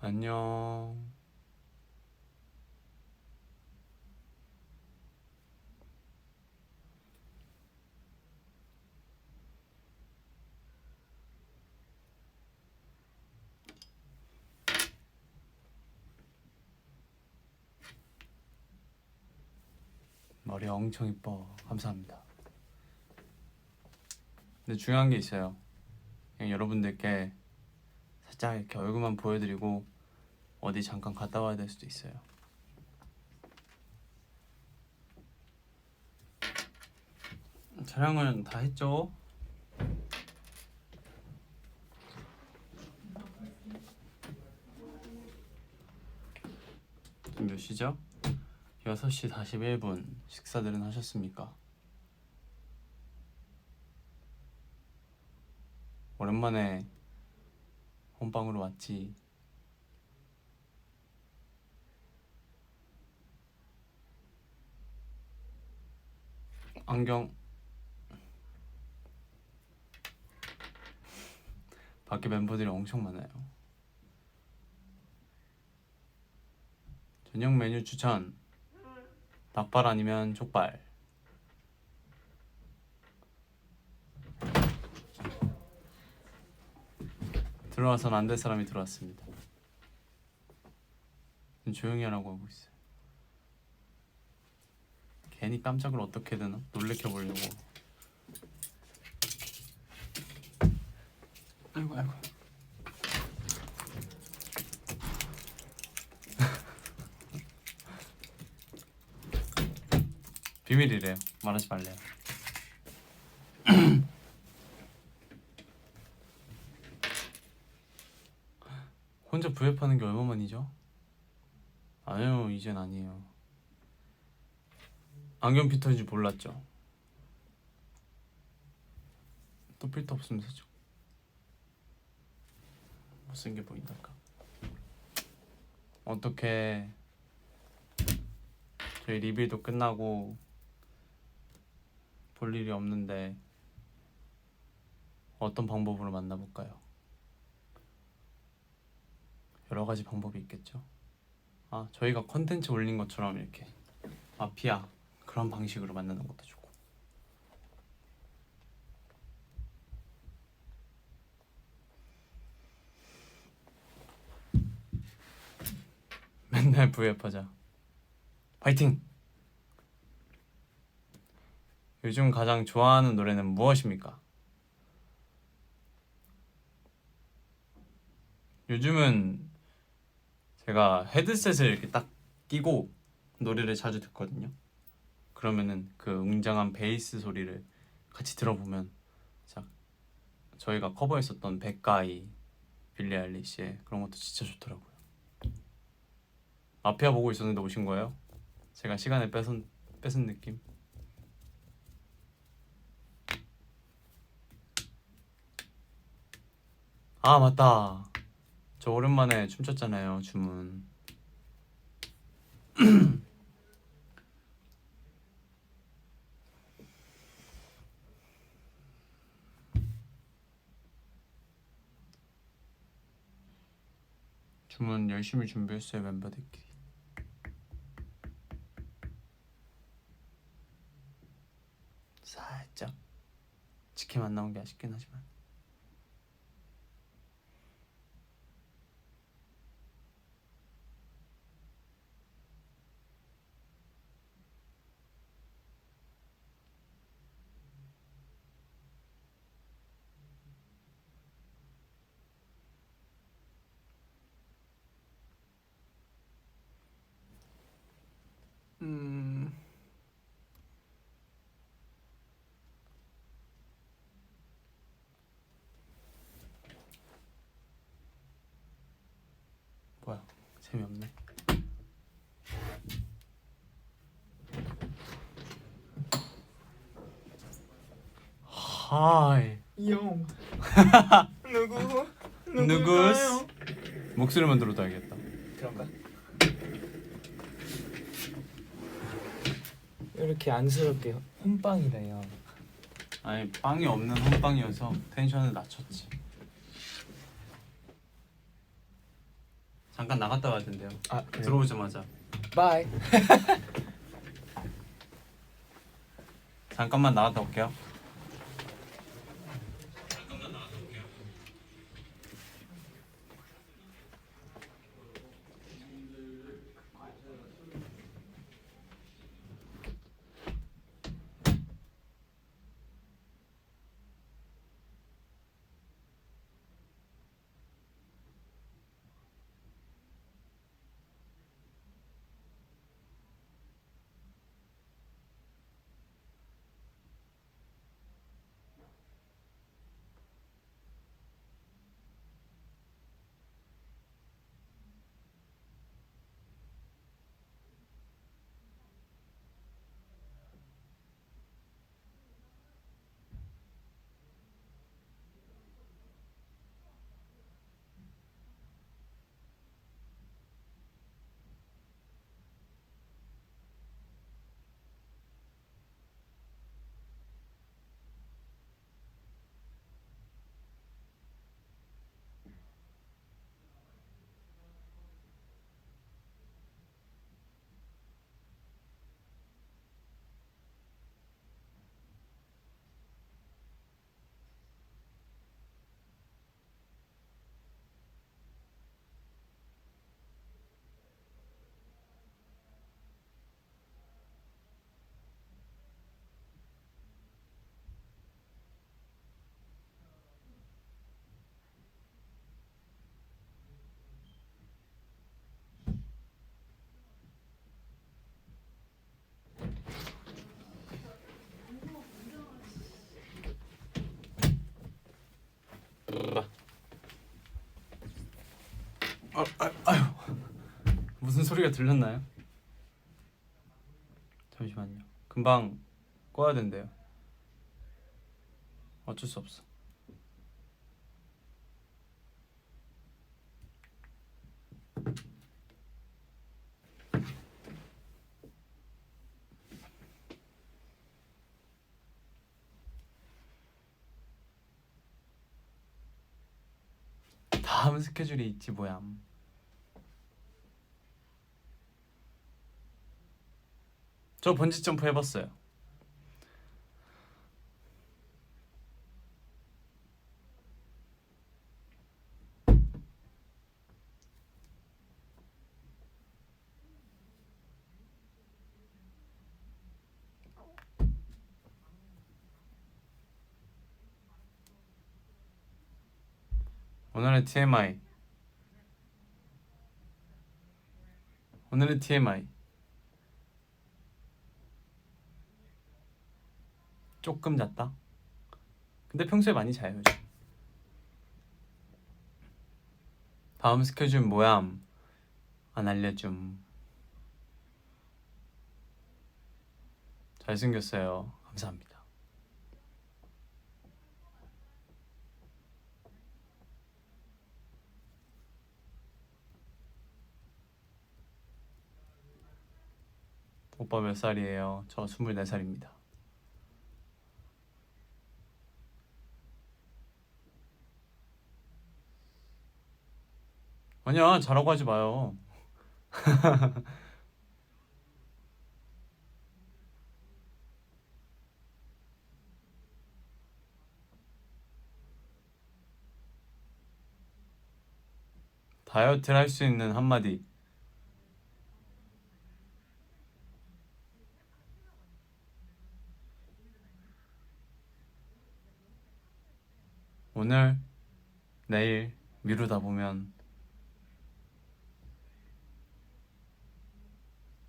안녕. 머리 엄청 이뻐. 감사합니다. 근데 중요한 게 있어요. 그냥 여러분들께 살짝 이렇게 얼굴만 보여드리고 어디 잠깐 갔다 와야 될 수도 있어요. 촬영은 다 했죠? 지금 몇 시죠? 6시 41분 식사들은 하셨습니까? 오랜만에 홈방으로 왔지. 안경. 밖에 멤버들이 엄청 많아요. 저녁 메뉴 추천. 닭발 아니면 족발 들어와선 안 될 사람이 들어왔습니다. 좀 조용히 하라고 하고 있어요. 괜히 깜짝을 어떻게든 놀래켜 보려고. 아이고 아이고. 비밀이래요. 말하지 말래요 혼자 부앱하는 게 얼마만이죠? 아니요 이젠 아니에요 안경 피터인지 몰랐죠 또 필터 없으면 되죠 못생겨 보인달까 어떻게 저희 리뷰도 끝나고 볼 일이 없는데 어떤 방법으로 만나볼까요? 여러 가지 방법이 있겠죠. 아 저희가 컨텐츠 올린 것처럼 이렇게 마피아 그런 방식으로 만나는 것도 좋고. 맨날 부앱하자. 파이팅! 요즘 가장 좋아하는 노래는 무엇입니까? 요즘은 제가 헤드셋을 이렇게 딱 끼고 노래를 자주 듣거든요. 그러면은 그 웅장한 베이스 소리를 같이 들어보면 자 저희가 커버했었던 백가이, 빌리 아일리시의 그런 것도 진짜 좋더라고요. 마피아 보고 있었는데 오신 거예요? 제가 시간을 뺏은 뺏은 느낌. 아 맞다. 저 오랜만에 춤췄잖아요 주문. 주문 열심히 준비했어요 멤버들끼리. 살짝 치킨 안 나온 게 아쉽긴 하지만. 음. 뭐야 재미없네. 하이 용 누구 누구스? 목소리만 들어도 알겠다. 그런가? 이렇게 안쓰럽게 홈빵이래요. 아니 빵이 없는 홈빵이어서 텐션을 낮췄지. 잠깐 나갔다 된대요. 아 그래. 들어오자마자 바이. 잠깐만 나갔다 올게요. 아, 아, 아유 무슨 소리가 들렸나요? 잠시만요. 금방 꺼야 된대요. 어쩔 수 없어. 다음 스케줄이 있지 뭐야. 저 번지 점프 해봤어요. 오늘의 TMI. 오늘의 TMI. 조금 잤다. 근데 평소에 많이 자요. 요즘. 다음 스케줄 뭐야? 안 알려줌. 잘생겼어요. 감사합니다. 오빠 몇 살이에요? 저 24살입니다. 아니야, 자라고 하지 마요. 다이어트를 할 수 있는 한마디. 오늘, 내일 미루다 보면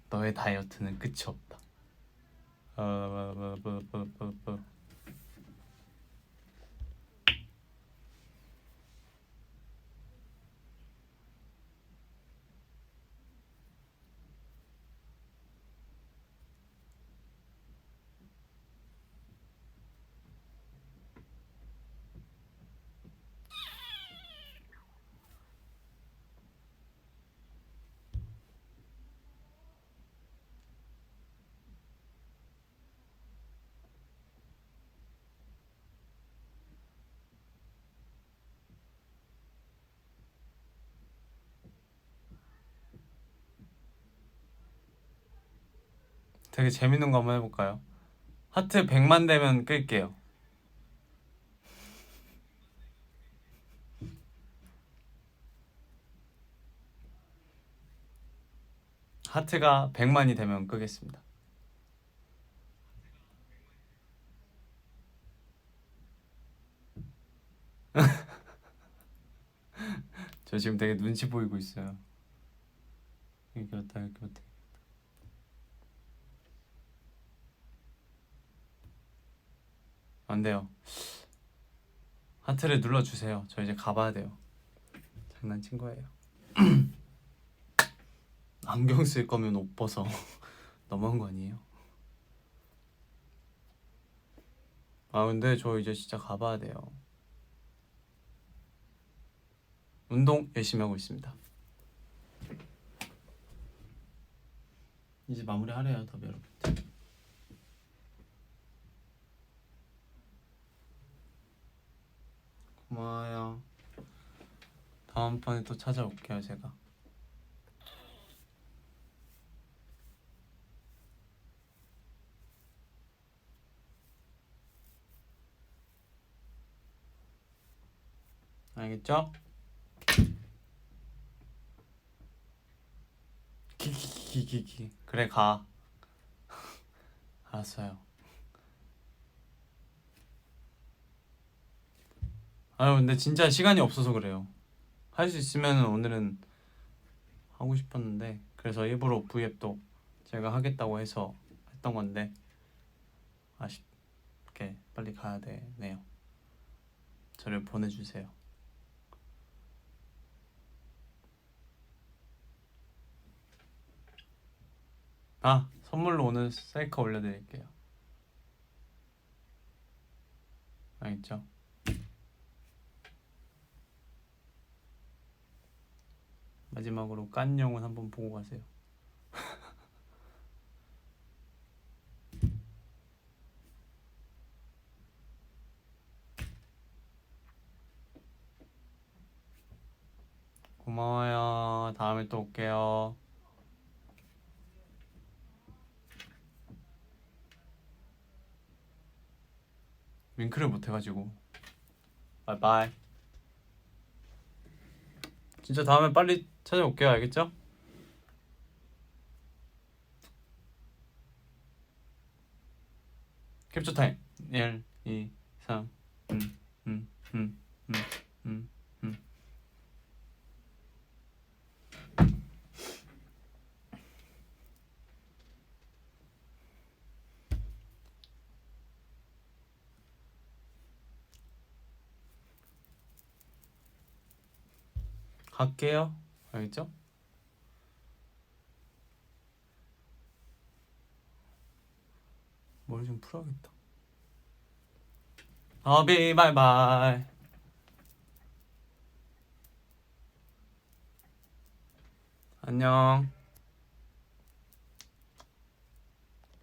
너의 다이어트는 끝이 없다. 어, 뭐, 뭐, 뭐, 뭐, 뭐. 되게 재밌는 거 한번 해볼까요? 하트 100만 되면 끌게요. 하트가 100만이 되면 끄겠습니다. 저 지금 되게 눈치 보이고 있어요. 이렇게 왔다 이렇게. 안 돼요. 하트를 눌러주세요. 저 이제 가봐야 돼요. 장난친 거예요. 안경 쓸 거면 옷 벗어. 너무한 거 아니에요? 아 근데 저 이제 진짜 가봐야 돼요. 운동 열심히 하고 있습니다. 이제 마무리 하래요, 더비 여러분. 고마워요. 다음번에 또 찾아올게요, 제가. 알겠죠? 키키키키키 그래 가 알았어요 아유 근데 진짜 시간이 없어서 그래요. 할 수 있으면 오늘은 하고 싶었는데 그래서 일부러 V앱도 제가 하겠다고 해서 했던 건데 아쉽게 빨리 가야 되네요. 저를 보내주세요. 아 선물로 오늘 셀카 올려드릴게요. 알겠죠? 마지막으로 깐 영혼 한번 보고 가세요. 고마워요. 다음에 또 올게요. 윙크를 못 해가지고. 바이바이 진짜 다음에 빨리 찾아올게요. 알겠죠? 캡처 타임. 1, 2, 3 음, 음, 음, 음. 갈게요. 알겠죠? 머리 좀 풀어야겠다. 어비 바이바이. 안녕.